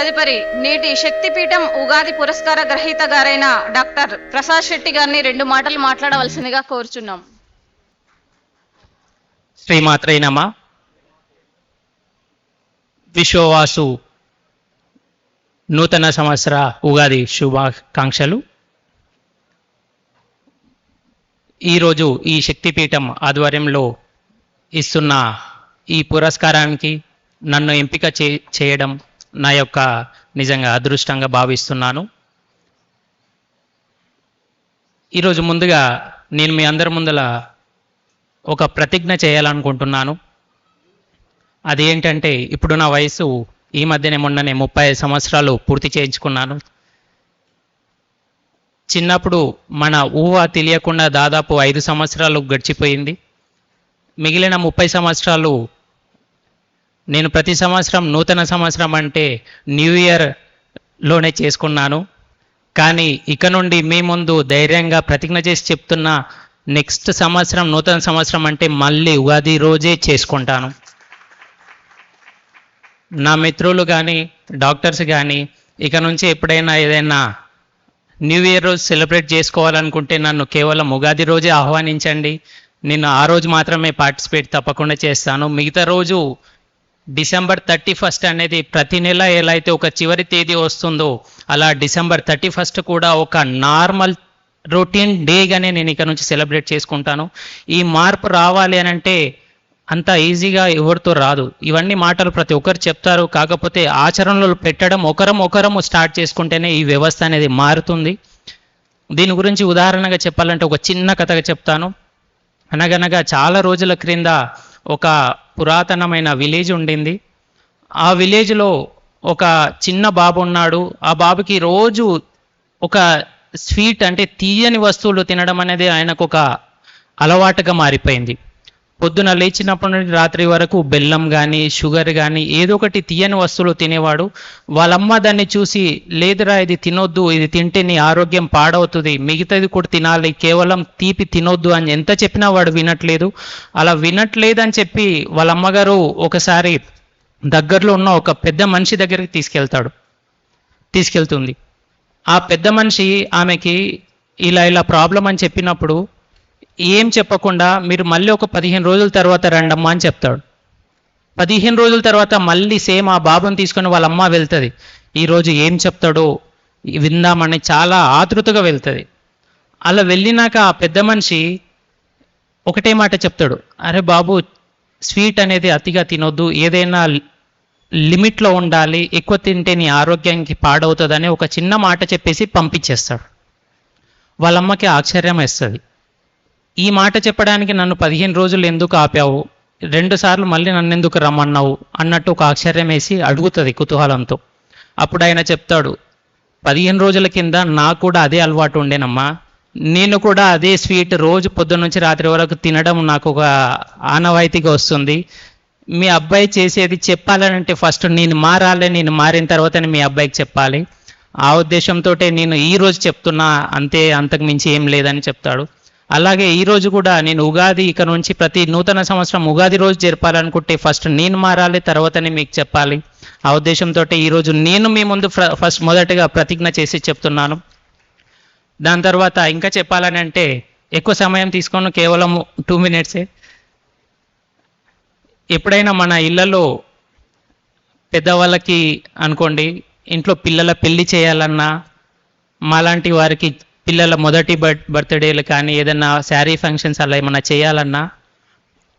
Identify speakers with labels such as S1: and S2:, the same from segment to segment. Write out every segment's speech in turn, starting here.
S1: తదుపరి నేటి శక్తిపీఠం ఉగాది పురస్కార గ్రహీత గారైన డాక్టర్ ప్రసాద్ శెట్టి గారిని రెండు మాటలు మాట్లాడవలసిందిగా కోరుచున్నాం.
S2: శ్రీమాత్రైనమ విశ్వవాసు నూతన సంవత్సర ఉగాది శుభాకాంక్షలు. ఈరోజు ఈ శక్తిపీఠం ఆధ్వర్యంలో ఇస్తున్న ఈ పురస్కారానికి నన్ను ఎంపిక చే చేయడం నా యొక్క నిజంగా అదృష్టంగా భావిస్తున్నాను. ఈరోజు ముందుగా నేను మీ అందరి ముందల ఒక ప్రతిజ్ఞ చేయాలనుకుంటున్నాను. అదేంటంటే ఇప్పుడు నా వయసు ఈ మధ్యనే మొన్ననే ముప్పై సంవత్సరాలు పూర్తి చేయించుకున్నాను. చిన్నప్పుడు మన ఊహ తెలియకుండా దాదాపు ఐదు సంవత్సరాలు గడిచిపోయింది. మిగిలిన ముప్పై సంవత్సరాలు నేను ప్రతి సంవత్సరం నూతన సంవత్సరం అంటే న్యూ ఇయర్లోనే చేసుకున్నాను. కానీ ఇక నుండి మీ ముందు ధైర్యంగా ప్రతిజ్ఞ చేసి చెప్తున్న నెక్స్ట్ సంవత్సరం నూతన సంవత్సరం అంటే మళ్ళీ ఉగాది రోజే చేసుకుంటాను. నా మిత్రులు కానీ డాక్టర్స్ కానీ ఇక నుంచి ఎప్పుడైనా ఏదైనా న్యూ ఇయర్ రోజు సెలబ్రేట్ చేసుకోవాలనుకుంటే నన్ను కేవలం ఉగాది రోజే ఆహ్వానించండి. నేను ఆ రోజు మాత్రమే పార్టిసిపేట్ తప్పకుండా చేస్తాను. మిగతా రోజు డిసెంబర్ థర్టీ ఫస్ట్ అనేది ప్రతి నెల ఎలా అయితే ఒక చివరి తేదీ వస్తుందో అలా డిసెంబర్ థర్టీ ఫస్ట్ కూడా ఒక నార్మల్ రొటీన్ డేగానే నేను ఇక్కడ నుంచి సెలబ్రేట్ చేసుకుంటాను. ఈ మార్పు రావాలి అని అంటే అంత ఈజీగా ఎవరితో రాదు. ఇవన్నీ మాటలు ప్రతి ఒక్కరు చెప్తారు. కాకపోతే ఆచరణలో పెట్టడం ఒకరం ఒకరం స్టార్ట్ చేసుకుంటేనే ఈ వ్యవస్థ అనేది మారుతుంది. దీని గురించి ఉదాహరణగా చెప్పాలంటే ఒక చిన్న కథగా చెప్తాను. అనగనగా చాలా రోజుల క్రింద ఒక పురాతనమైన విలేజ్ ఉండింది. ఆ విలేజ్లో ఒక చిన్న బాబు ఉన్నాడు ఆ బాబుకి రోజు ఒక స్వీట్ అంటే తీయని వస్తువులు తినడం అనేది ఆయనకు ఒక అలవాటుగా మారిపోయింది. పొద్దున లేచినప్పటి నుండి రాత్రి వరకు బెల్లం కానీ షుగర్ కానీ ఏదో ఒకటి తీయని వస్తువులు తినేవాడు. వాళ్ళమ్మ దాన్ని చూసి లేదురా ఇది తినొద్దు ఇది తింటే నీ ఆరోగ్యం పాడవుతుంది. మిగతాది కూడా తినాలి కేవలం తీపి తినొద్దు అని ఎంత చెప్పినా వాడు వినట్లేదు. అలా వినట్లేదని చెప్పి వాళ్ళ అమ్మగారు ఒకసారి దగ్గరలో ఉన్న ఒక పెద్ద మనిషి దగ్గరికి తీసుకెళ్తాడు. తీసుకెళ్తుంది. ఆ పెద్ద మనిషి ఆమెకి ఇలా ఇలా ప్రాబ్లం అని చెప్పినప్పుడు ఏం చెప్పకుండా మీరు మళ్ళీ ఒక పదిహేను రోజుల తర్వాత రండమ్మా అని చెప్తాడు. పదిహేను రోజుల తర్వాత మళ్ళీ సేమ్ ఆ బాబుని తీసుకొని వాళ్ళ అమ్మ వెళ్తుంది. ఈరోజు ఏం చెప్తాడో విందామని చాలా ఆతృతగా వెళ్తుంది. అలా వెళ్ళినాక ఆ పెద్ద మనిషి ఒకటే మాట చెప్తాడు. అరే బాబు స్వీట్ అనేది అతిగా తినొద్దు. ఏదైనా లిమిట్లో ఉండాలి. ఎక్కువ తింటే నీ ఆరోగ్యానికి పాడవుతుందని ఒక చిన్న మాట చెప్పేసి పంపించేస్తాడు. వాళ్ళమ్మకి ఆశ్చర్యం వేస్తుంది. ఈ మాట చెప్పడానికి నన్ను పదిహేను రోజులు ఎందుకు ఆపావు? రెండుసార్లు మళ్ళీ నన్ను ఎందుకు రమ్మన్నావు? అన్నట్టు ఒక ఆశ్చర్యం వేసి అడుగుతుంది కుతూహలంతో. అప్పుడు ఆయన చెప్తాడు పదిహేను రోజుల కింద నాకు కూడా అదే అలవాటు ఉండేనమ్మా. నేను కూడా అదే స్వీట్ రోజు పొద్దున్న నుంచి రాత్రి వరకు తినడం నాకు ఒక ఆనవాయితీగా వస్తుంది. మీ అబ్బాయి చేసేది చెప్పాలంటే ఫస్ట్ నేను మారాలి నేను మారిన తర్వాతనే మీ అబ్బాయికి చెప్పాలి. ఆ ఉద్దేశంతో నేను ఈ రోజు చెప్తున్నా అంతే అంతకు మించి ఏం లేదని చెప్తాడు. అలాగే ఈ రోజు కూడా నేను ఉగాది ఇక నుంచి ప్రతి నూతన సంవత్సరం ఉగాది రోజు జరపాలనుకుంటే ఫస్ట్ నేను మారాలి తర్వాతనే మీకు చెప్పాలి. ఆ ఉద్దేశంతో ఈరోజు నేను మీ ముందు ఫ- ఫస్ట్ మొదటగా ప్రతిజ్ఞ చేసి చెప్తున్నాను. దాని తర్వాత ఇంకా చెప్పాలని అంటే ఎక్కువ సమయం తీసుకొని కేవలం టూ మినిట్సే ఎప్పుడైనా మన ఇళ్ళలో పెద్దవాళ్ళకి అనుకోండి ఇంట్లో పిల్లల పెళ్ళి చేయాలన్నా మాలాంటి వారికి పిల్లల మొదటి బర్త్ బర్త్డేలు కానీ ఏదైనా శారీ ఫంక్షన్స్ అలా ఏమైనా చేయాలన్నా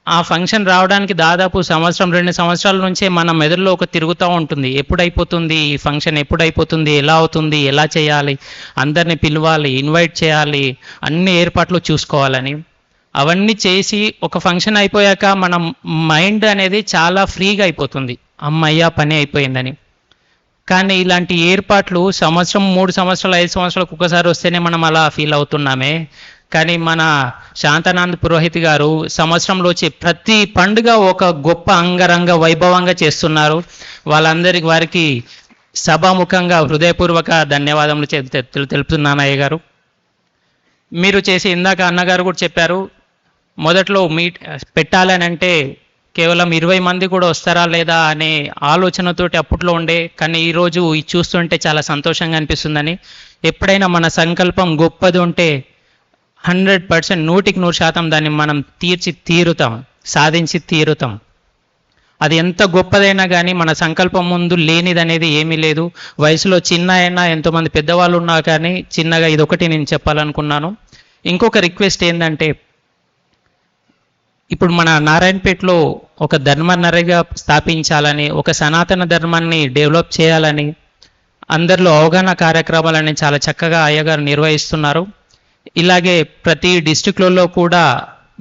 S2: ఆ ఫంక్షన్ రావడానికి దాదాపు సంవత్సరం రెండు సంవత్సరాల నుంచే మన మెదడులో ఒక తిరుగుతూ ఉంటుంది. ఎప్పుడైపోతుంది? ఈ ఫంక్షన్ ఎప్పుడైపోతుంది? ఎలా అవుతుంది? ఎలా చేయాలి? అందరిని పిలవాలి ఇన్వైట్ చేయాలి అన్ని ఏర్పాట్లు చూసుకోవాలని. అవన్నీ చేసి ఒక ఫంక్షన్ అయిపోయాక మన మైండ్ అనేది చాలా ఫ్రీగా అయిపోతుంది. అమ్మయ్య పని అయిపోయిందని. కానీ ఇలాంటి ఏర్పాట్లు సంవత్సరం మూడు సంవత్సరాలు ఐదు సంవత్సరాలకు ఒకసారి వస్తేనే మనం అలా ఫీల్ అవుతున్నామే. కానీ మన శాంతానంద్ పురోహిత్ గారు సంవత్సరంలో వచ్చే ప్రతి పండుగ ఒక గొప్ప అంగరంగ వైభవంగా చేస్తున్నారు. వాళ్ళందరికి వారికి సభాముఖంగా హృదయపూర్వక ధన్యవాదములు తెలుపుతున్నానయ్య తెలుపుతున్నాను అయ్య గారు. మీరు చేసి ఇందాక అన్నగారు కూడా చెప్పారు మొదట్లో మీట్ పెట్టాలని అంటే కేవలం ఇరవై మంది కూడా వస్తారా లేదా అనే ఆలోచనతోటి అప్పట్లో ఉండే కానీ ఈరోజు ఇది చూస్తుంటే చాలా సంతోషంగా అనిపిస్తుందని. ఎప్పుడైనా మన సంకల్పం గొప్పది ఉంటే హండ్రెడ్ పర్సెంట్ నూటికి నూరు శాతం దాన్ని మనం తీర్చి తీరుతాం సాధించి తీరుతాం. అది ఎంత గొప్పదైనా కానీ మన సంకల్పం ముందు లేనిదనేది ఏమీ లేదు. వయసులో చిన్న అయినా ఎంతోమంది పెద్దవాళ్ళు ఉన్నా కానీ చిన్నగా ఇదొకటి నేను చెప్పాలనుకున్నాను. ఇంకొక రిక్వెస్ట్ ఏంటంటే ఇప్పుడు మన నారాయణపేటలో ఒక ధర్మనరగా స్థాపించాలని ఒక సనాతన ధర్మాన్ని డెవలప్ చేయాలని అందరిలో అవగాహన కార్యక్రమాలని చాలా చక్కగా అయ్యగారు నిర్వహిస్తున్నారు. ఇలాగే ప్రతి డిస్టిక్లలో కూడా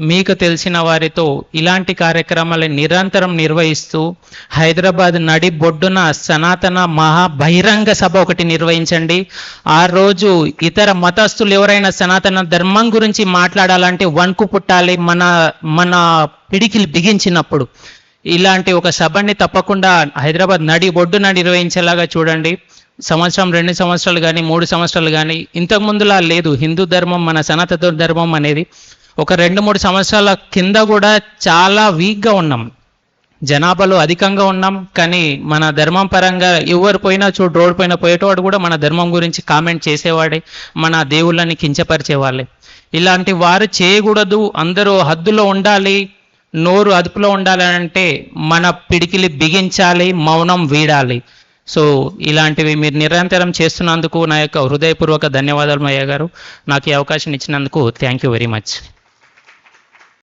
S2: మీకు తెలిసిన వారితో ఇలాంటి కార్యక్రమాలు నిరంతరం నిర్వహిస్తూ హైదరాబాద్ నడి బొడ్డున సనాతన మహా బహిరంగ సభ ఒకటి నిర్వహించండి. ఆ రోజు ఇతర మతస్థులు ఎవరైనా సనాతన ధర్మం గురించి మాట్లాడాలంటే వణుకు పుట్టాలి మన మన పిడికిలు బిగించినప్పుడు. ఇలాంటి ఒక సభని తప్పకుండా హైదరాబాద్ నడి బొడ్డున నిర్వహించేలాగా చూడండి. సంవత్సరం రెండు సంవత్సరాలు కానీ మూడు సంవత్సరాలు కానీ ఇంతకు ముందులా లేదు. హిందూ ధర్మం మన సనాతన ధర్మం అనేది ఒక రెండు మూడు సంవత్సరాల కింద కూడా చాలా వీక్గా ఉన్నాం. జనాభాలో అధికంగా ఉన్నాం కానీ మన ధర్మం పరంగా ఎవరు పోయినా చూడు రోడ్డు పైన పోయేటవాడు కూడా మన ధర్మం గురించి కామెంట్ చేసేవాడే మన దేవుళ్ళని కించపరిచేవాళ్ళే. ఇలాంటి వారు చేయకూడదు అందరూ హద్దులో ఉండాలి నోరు అదుపులో ఉండాలంటే మన పిడికిలి బిగించాలి మౌనం వీడాలి. సో ఇలాంటివి మీరు నిరంతరం చేస్తున్నందుకు నా యొక్క హృదయపూర్వక ధన్యవాదాలు అయ్య గారు నాకు ఈ అవకాశం ఇచ్చినందుకు థ్యాంక్ యూ వెరీ మచ్